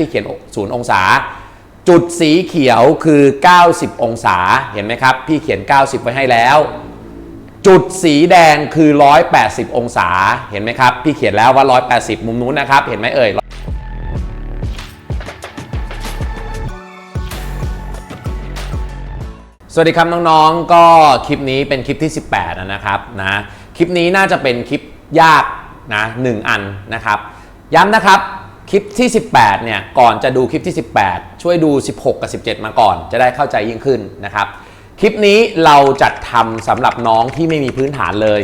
พี่เขียนศูนย์องศา จุดสีเขียวคือ 90 องศาเห็นไหมครับ พี่เขียน 90 ไว้ให้แล้ว จุดสีแดงคือ 180 องศาเห็นไหมครับ พี่เขียนแล้วว่า 180 มุมนู้นนะครับ เห็นไหมเอ่ยสวัสดีครับน้องๆ ก็คลิปนี้เป็นคลิปที่ 18แล้วนะครับนะคลิปนี้น่าจะเป็นคลิปยากนะหนึ่งอันนะครับ ย้ำนะครับ คลิปที่ 18 เนี่ย ก่อนจะดูคลิปที่ 18 ช่วยดู 16 กับ 17 มาก่อน จะได้เข้าใจยิ่งขึ้นนะครับ คลิปนี้เราจัดทำสำหรับน้องที่ไม่มีพื้นฐานเลย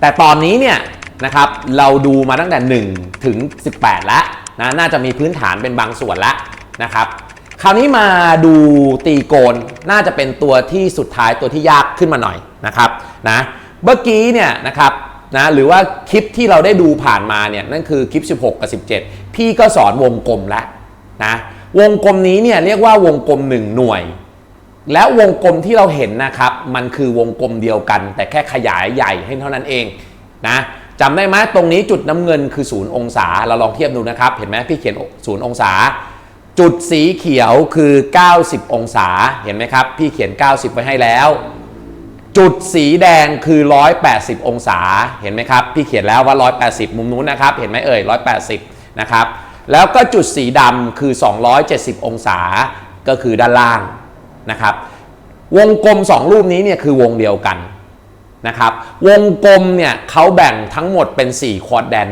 แต่ตอนนี้เนี่ยนะครับ เราดูมาตั้งแต่ 1 ถึง 18 แล้วนะ น่าจะมีพื้นฐานเป็นบางส่วนแล้วนะครับ คราวนี้มาดูตีโกน น่าจะเป็นตัวที่สุดท้ายตัวที่ยากขึ้นมาหน่อยนะครับ นะ เมื่อกี้เนี่ยนะครับ นะหรือว่าคลิปที่เราได้ดูผ่านมาเนี่ยนั่นคือคลิป 16 กับ 17 พี่ก็สอนวงกลมแล้วนะวงกลมนี้เนี่ยเรียกว่าวงกลม 1 หน่วย แล้ววงกลมที่เราเห็นนะครับ มันคือวงกลมเดียวกัน แต่แค่ขยายใหญ่ให้เท่านั้นเองนะจำได้ไหมตรงนี้จุดน้ำเงินคือศูนย์องศาเราลองเทียบดูนะครับ เห็นไหมพี่เขียนศูนย์องศา จุดสีเขียวคือ 90 องศาเห็นไหมครับ พี่เขียน 90 ไว้ให้แล้ว จุดสีแดงคือ 180 องศา เห็นไหมครับ พี่เขียนแล้วว่า 180 มุมนู้นนะครับ เห็นไหมเอ่ย 180 นะครับ แล้วก็จุดสีดำคือ 270 องศา ก็คือด้านล่างนะครับ วงกลม 2 รูปนี้เนี่ยคือวงเดียวกันนะครับ วงกลมเนี่ยเขาแบ่งทั้งหมดเป็น 4 ควอดแดน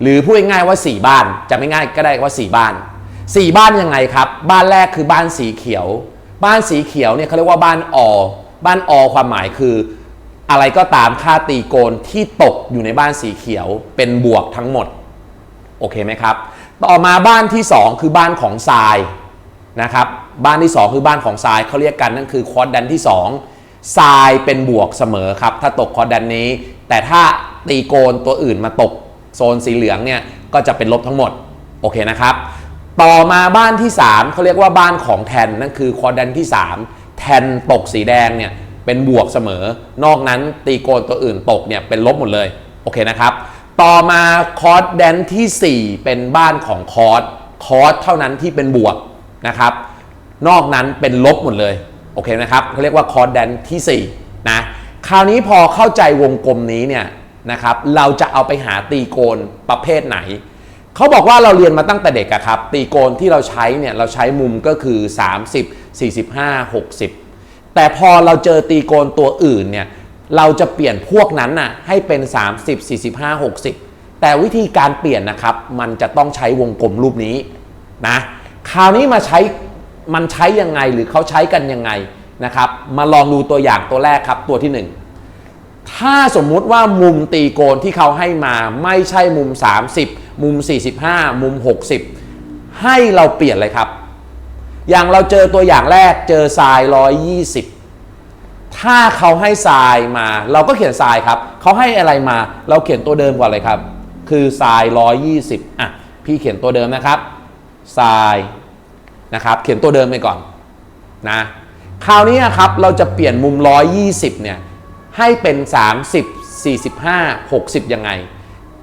หรือพูดง่ายๆว่า 4 บ้าน จะไม่ง่ายก็ได้ว่า 4 บ้านสี่บ้านยังไงครับ บ้านแรกคือบ้านสีเขียว บ้านสีเขียวเนี่ยเขาเรียกว่าบ้านอ บ้านอความหมายคือ อะไรก็ตามค่าตีโกนที่ตกอยู่ในบ้านสีเขียวเป็นบวกทั้งหมด โอเคไหมครับ ต่อมาบ้านที่ 2 คือบ้านของทรายนะครับ บ้านที่ 2 คือบ้านของทรายเขาเรียกกันนั่นคือควอดแดนที่ 2 ทรายเป็นบวกเสมอครับ ถ้าตกควอดแดนนี้ แต่ถ้าตีโกนตัวอื่นมาตกโซนสีเหลืองเนี่ยก็จะเป็นลบทั้งหมด โอเคนะครับ ต่อมาบ้านที่ 3เขาเรียกว่าบ้านของแทนนั่นคือคอดแดนที่ 3 แทนตกสีแดงเนี่ยเป็นบวกเสมอ นอกนั้นตีโกนตัวอื่นตกเนี่ยเป็นลบหมดเลย โอเคนะครับ ต่อมาคอร์ดแดนที่ 4 เป็นบ้านของคอร์ดคอร์ดเท่านั้นที่เป็นบวกนะครับ นอกนั้นเป็นลบหมดเลย โอเคนะครับเขาเรียกว่าคอร์ดแดนที่4นะ คราวนี้พอเข้าใจวงกลมนี้เนี่ยนะครับ เราจะเอาไปหาตีโกนประเภทไหน เขาบอกว่าเราเรียนมาตั้งแต่เด็กอะครับ ตีโกนที่เราใช้เนี่ยเราใช้มุมก็คือ 30 45 60 แต่พอเราเจอตีโกนตัวอื่นเนี่ยเราจะเปลี่ยนพวกนั้นน่ะให้เป็น 30 45 60 แต่วิธีการเปลี่ยนนะครับ มันจะต้องใช้วงกลมรูปนี้นะคราวนี้มาใช้มันใช้ยังไงหรือเขาใช้กันยังไงนะครับ มาลองดูตัวอย่างตัวแรกครับตัวที่ 1 ถ้าสมมุติว่ามุมตีโกนที่เขาให้มาไม่ใช่มุม 30 มุม 45 มุม 60 ให้เราเปลี่ยนเลยครับ อย่างเราเจอตัวอย่างแรกเจอทราย 120 ถ้าเขาให้ทรายมา เราก็เขียนทรายครับ เขาให้อะไรมา เราเขียนตัวเดิมก่อนเลยครับ คือทราย 120 อะ พี่เขียนตัวเดิมนะครับทรายนะครับ เขียนตัวเดิมไปก่อนนะคราวนี้ครับเราจะเปลี่ยนมุม 120 เนี่ยให้เป็น 30 45 60 ยังไง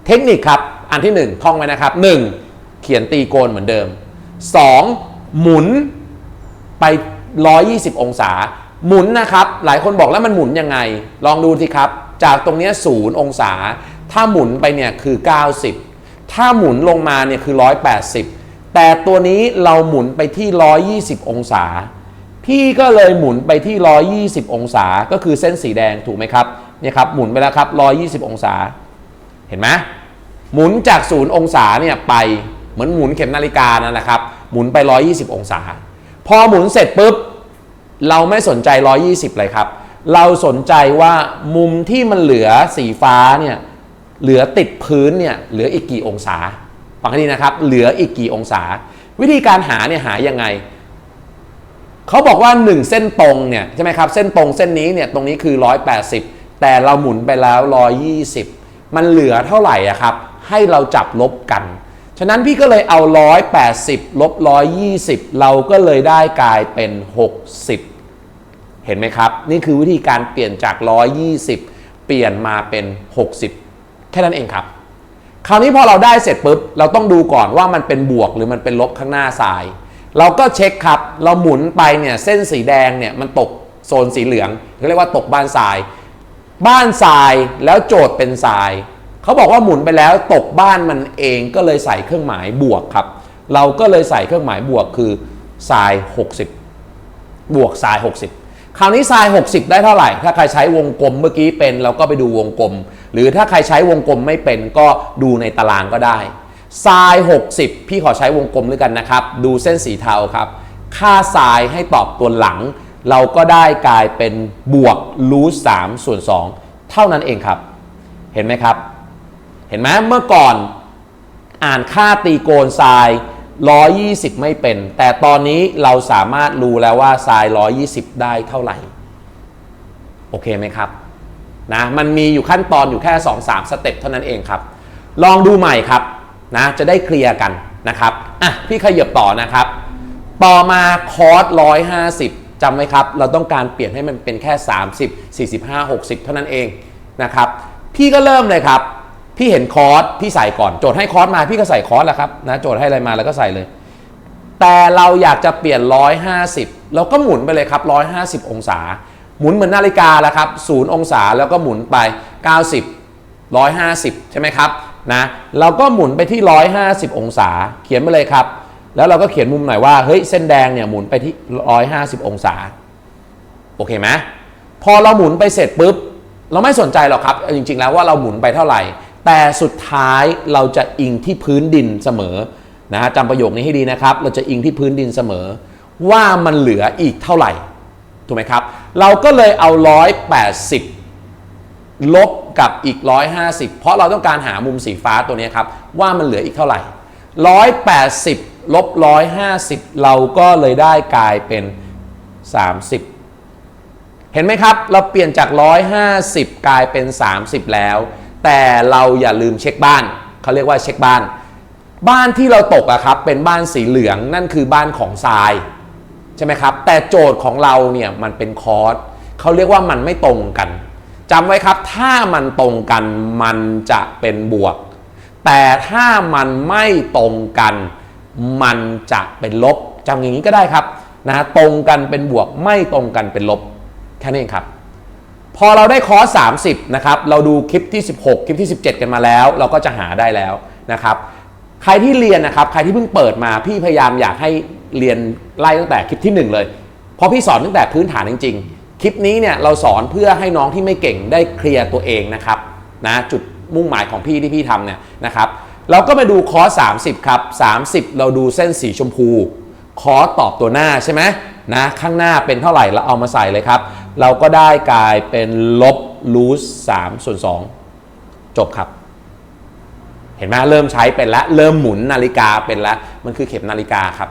เทคนิคครับ อันที่ 1 ท่องไว้นะครับ 1. เขียนตีโกนเหมือนเดิม 2. หมุนไป 120 องศา หมุนนะครับ หลายคนบอกแล้วมันหมุนยังไง ลองดูสิครับ จากตรงนี้ย0องศา ถ้าหมุนไปเนี่ยคือ 90 ถ้าหมุนลงมาเนี่ยคือ 180 แต่ตัวนี้เราหมุนไปที่ 120 องศา พี่ก็เลยหมุนไปที่ 120 องศา ก็คือเส้นสีแดงถูกไหมครับเนี่ยครับหมุนไปแล้วครับ 120 องศา เห็นไหม หมุนจากศูนย์องศาเนี่ยไปเหมือนหมุนเข็มนาฬิกานั่นแหละครับ หมุนไป 120 องศา พอหมุนเสร็จปุ๊บ เราไม่สนใจ 120 เลยครับ เราสนใจว่ามุมที่มันเหลือสีฟ้าเนี่ยเหลือติดพื้นเนี่ยเหลืออีกกี่องศาฟังให้ดีนะครับ เหลืออีกกี่องศา วิธีการหาเนี่ยหายังไงเขาบอกว่า 1 เส้นตรงเนี่ยใช่ไหมครับเส้นตรงเส้นนี้เนี่ยตรงนี้คือ 180 แต่เราหมุนไปแล้ว 120 มันเหลือเท่าไหร่อะครับ ให้เราจับลบกัน ฉะนั้นพี่ก็เลยเอา 180ลบ120 เราก็เลยได้กลายเป็น 60 เห็นไหมครับ นี่คือวิธีการเปลี่ยนจาก 120 เปลี่ยนมาเป็น 60 แค่นั้นเองครับ คราวนี้พอเราได้เสร็จปุ๊บ เราต้องดูก่อนว่ามันเป็นบวกหรือมันเป็นลบข้างหน้าทราย เราก็เช็คครับ เราหมุนไปเนี่ยเส้นสีแดงเนี่ยมันตกโซนสีเหลืองเขาเรียกว่าตกบ้านทราย บ้านทรายแล้วโจทย์เป็นทราย เขาบอกว่าหมุนไปแล้วตกบ้านมันเองก็เลยใส่เครื่องหมายบวกครับ เราก็เลยใส่เครื่องหมายบวกคือทราย 60 บวกทราย 60 คราวนี้ทราย 60 ได้เท่าไหร่ ถ้าใครใช้วงกลมเมื่อกี้เป็น เราก็ไปดูวงกลม หรือถ้าใครใช้วงกลมไม่เป็นก็ดูในตารางก็ได้ทราย 60 พี่ขอใช้วงกลมด้วยกันนะครับ ดูเส้นสีเทาครับ ค่าทรายให้ตอบตัวหลัง เราก็ได้กลายเป็นบวกรูท3ส่วน2เท่านั้นเองครับ เห็นไหมครับ เห็นไหมเมื่อก่อนอ่านค่าตีโกนทราย 120 ไม่เป็น แต่ตอนนี้เราสามารถรู้แล้วว่าทราย 120 ได้เท่าไหร่ โอเคไหมครับนะมันมีอยู่ขั้นตอนอยู่แค่ 2-3 สเต็ปเท่านั้นเองครับ ลองดูใหม่ครับนะจะได้เคลียร์กันนะครับอะพี่ขยับต่อนะครับ ต่อมาคอร์ส150จำไว้ครับ เราต้องการเปลี่ยนให้มันเป็นแค่ 30 45 60 เท่านั้นเองนะครับ พี่ก็เริ่มเลยครับ พี่เห็นคอร์สพี่ใส่ก่อนโจทย์ให้คอร์สมาพี่ก็ใส่คอร์สแล้วครับนะโจทย์ให้อะไรมาแล้วก็ใส่เลย แต่เราอยากจะเปลี่ยน 150 เราก็หมุนไปเลยครับ 150 องศา หมุนเหมือนนาฬิกาแล้วครับ0องศาแล้วก็หมุนไป 90 150 ใช่ไหมครับนะเราก็หมุนไปที่ 150 องศา เขียนไปเลยครับ แล้วเราก็เขียนมุมหน่อยว่าเฮ้ยเส้นแดงเนี่ยหมุนไปที่ 150 องศาโอเคไหมพอเราหมุนไปเสร็จปุ๊บเราไม่สนใจหรอกครับจริง ๆ แล้วว่าเราหมุนไปเท่าไหร่ แต่สุดท้ายเราจะอิงที่พื้นดินเสมอนะฮะจำประโยคนี้ให้ดีนะครับ เราจะอิงที่พื้นดินเสมอ ว่ามันเหลืออีกเท่าไหร่ถูกไหมครับ เราก็เลยเอา 180 ลบกับอีก 150 เพราะเราต้องการหามุมสีฟ้าตัวนี้ครับ ว่ามันเหลืออีกเท่าไหร่ 180 ลบ 150 เราก็เลยได้กลายเป็น 30 เห็นไหมครับ เราเปลี่ยนจาก 150 กลายเป็น 30 แล้ว แต่เราอย่าลืมเช็คบ้านเขาเรียกว่าเช็คบ้าน บ้านที่เราตกอะครับเป็นบ้านสีเหลืองนั่นคือบ้านของทรายใช่ไหมครับ แต่โจทย์ของเราเนี่ยมันเป็นคอร์สเขาเรียกว่ามันไม่ตรงกันจำไว้ครับ ถ้ามันตรงกันมันจะเป็นบวก แต่ถ้ามันไม่ตรงกัน มันจะเป็นลบจำอย่างนี้ก็ได้ครับนะตรงกันเป็นบวกไม่ตรงกันเป็นลบ แค่นี้เองครับ พอเราได้คอร์ส30นะครับเราดูคลิปที่ 16 คลิปที่ 17 กันมาแล้ว เราก็จะหาได้แล้วนะครับใครที่เรียนนะครับใครที่เพิ่งเปิดมาพี่พยายามอยากให้เรียนไล่ตั้งแต่คลิปที่ 1 เลยเพราะพี่สอนตั้งแต่พื้นฐานจริง ๆ คลิปนี้เนี่ยเราสอนเพื่อให้น้องที่ไม่เก่งได้เคลียร์ตัวเองนะครับนะจุดมุ่งหมายของพี่ที่พี่ทำเนี่ยนะครับเราก็มาดูคอร์ส30ครับ30 เราดูเส้นสีชมพู คอร์สตอบตัวหน้าใช่ไหมนะข้างหน้าเป็นเท่าไหร่เราเอามาใส่เลยครับ เราก็ได้กลายเป็นลบรูท3ส่วน2จบครับ เห็นไหมเริ่มใช้เป็นแล้วเริ่มหมุนนาฬิกาเป็นแล้วมันคือเข็มนาฬิกาครับ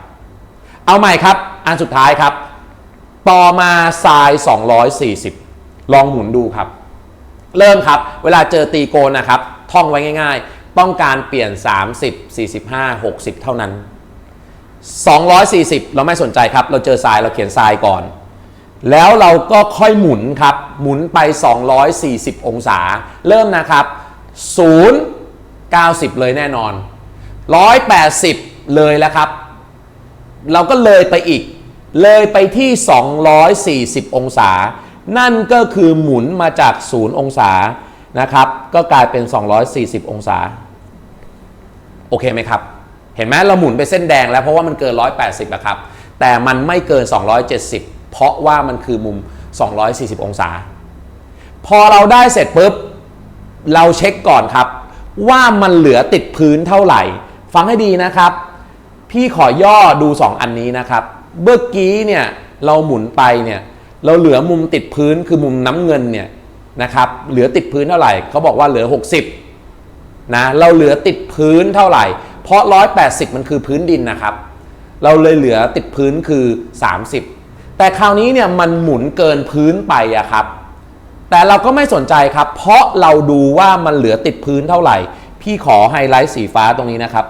เอาใหม่ครับ อันสุดท้ายครับ ต่อมาทราย 240 ลองหมุนดูครับ เริ่มครับ เวลาเจอตีโกนนะครับ ท่องไว้ง่าย ๆ ต้องการเปลี่ยน 30 45 60 เท่านั้น 240 เราไม่สนใจครับ เราเจอทรายเราเขียนทรายก่อน แล้วเราก็ค่อยหมุนครับ หมุนไป 240 องศา เริ่มนะครับ 0 90 เลยแน่นอน 180 เลยแล้วครับ เราก็เลยไปอีก เลยไปที่ 240 องศา นั่นก็คือหมุนมาจาก 0 องศานะครับ ก็กลายเป็น 240 องศา โอเคไหมครับ เห็นไหมเราหมุนไปเส้นแดงแล้วเพราะว่ามันเกิน 180อะครับ แต่มันไม่เกิน 270 เพราะว่ามันคือมุม 240 องศา พอเราได้เสร็จปุ๊บ เราเช็คก่อนครับ ว่ามันเหลือติดพื้นเท่าไหร่ ฟังให้ดีนะครับ พี่ขอย่อดู 2 อันนี้นะครับ เมื่อกี้เนี่ยเราหมุนไปเนี่ยเราเหลือมุมติดพื้นคือมุมน้ำเงินเนี่ยนะครับเหลือติดพื้นเท่าไหร่เขาบอกว่าเหลือ 60นะเราเหลือติดพื้นเท่าไหร่ เพราะ 180 มันคือพื้นดินนะครับ เราเลยเหลือติดพื้นคือ 30 แต่คราวนี้เนี่ยมันหมุนเกินพื้นไปอะครับ แต่เราก็ไม่สนใจครับ เพราะเราดูว่ามันเหลือติดพื้นเท่าไหร่ พี่ขอไฮไลท์สีฟ้าตรงนี้นะครับ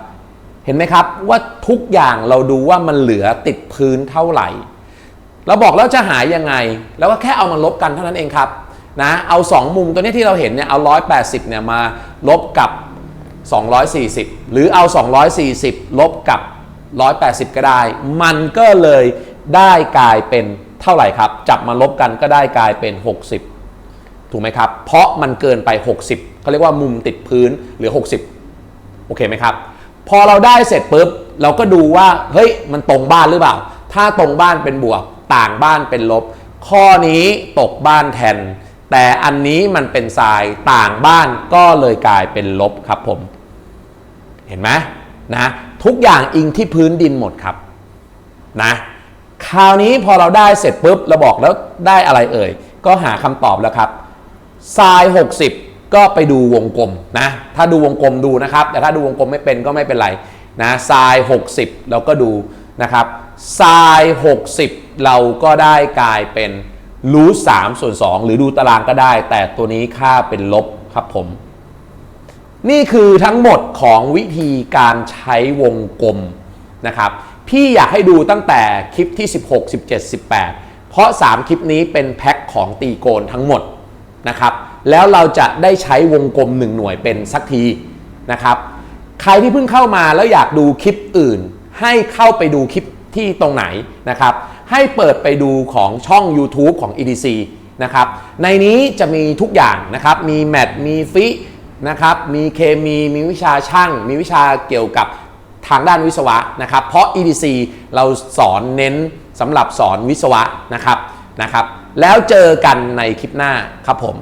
เห็นไหมครับว่าทุกอย่างเราดูว่ามันเหลือติดพื้นเท่าไหร่ เราบอกแล้วจะหายยังไง แล้วก็แค่เอามาลบกันเท่านั้นเองครับนะเอา 2 มุมตัวนี้ที่เราเห็นเนี่ยเอา 180เนี่ยมาลบกับ 240 หรือเอา 240 ลบกับ 180 ก็ได้ มันก็เลย ได้กลายเป็นเท่าไหร่ครับ จับมาลบกันก็ได้กลายเป็น 60 ถูกไหมครับ เพราะมันเกินไป 60เขาเรียกว่ามุมติดพื้นหรือ 60 โอเคไหมครับ พอเราได้เสร็จปุ๊บเราก็ดูว่าเฮ้ยมันตรงบ้านหรือเปล่า ถ้าตรงบ้านเป็นบวก ต่างบ้านเป็นลบ ข้อนี้ตกบ้านแทน แต่อันนี้มันเป็นทรายต่างบ้านก็เลยกลายเป็นลบครับผม เห็นไหมนะทุกอย่างอิงที่พื้นดินหมดครับนะ คราวนี้พอเราได้เสร็จปุ๊บเราบอกแล้วได้อะไรเอ่ย ก็หาคำตอบแล้วครับทราย 60 ก็ไปดูวงกลมนะ ถ้าดูวงกลมดูนะครับ แต่ถ้าดูวงกลมไม่เป็นก็ไม่เป็นไรนะทราย 60 เราก็ดูนะครับทราย 60 เราก็ได้กลายเป็นรูท3ส่วน2หรือดูตารางก็ได้ แต่ตัวนี้ค่าเป็นลบครับผม นี่คือทั้งหมดของวิธีการใช้วงกลมนะครับ พี่อยากให้ดูตั้งแต่คลิปที่ 16 17 18 เพราะ 3 คลิปนี้เป็นแพ็คของตีโกนทั้งหมดนะครับ แล้วเราจะได้ใช้วงกลม 1 หน่วยเป็นสักทีนะครับ ใครที่เพิ่งเข้ามาแล้วอยากดูคลิปอื่น ให้เข้าไปดูคลิปที่ตรงไหนนะครับ ให้เปิดไปดูของช่อง YouTube ของ EDC นะครับ ในนี้จะมีทุกอย่างนะครับ มีแมท มีฟินะครับ มีเคมี มีวิชาช่าง มีวิชาเกี่ยวกับ ทางด้านวิศวะนะครับ เพราะ EDC เราสอนเน้นสำหรับสอนวิศวะนะครับนะครับ แล้วเจอกันในคลิปหน้าครับผม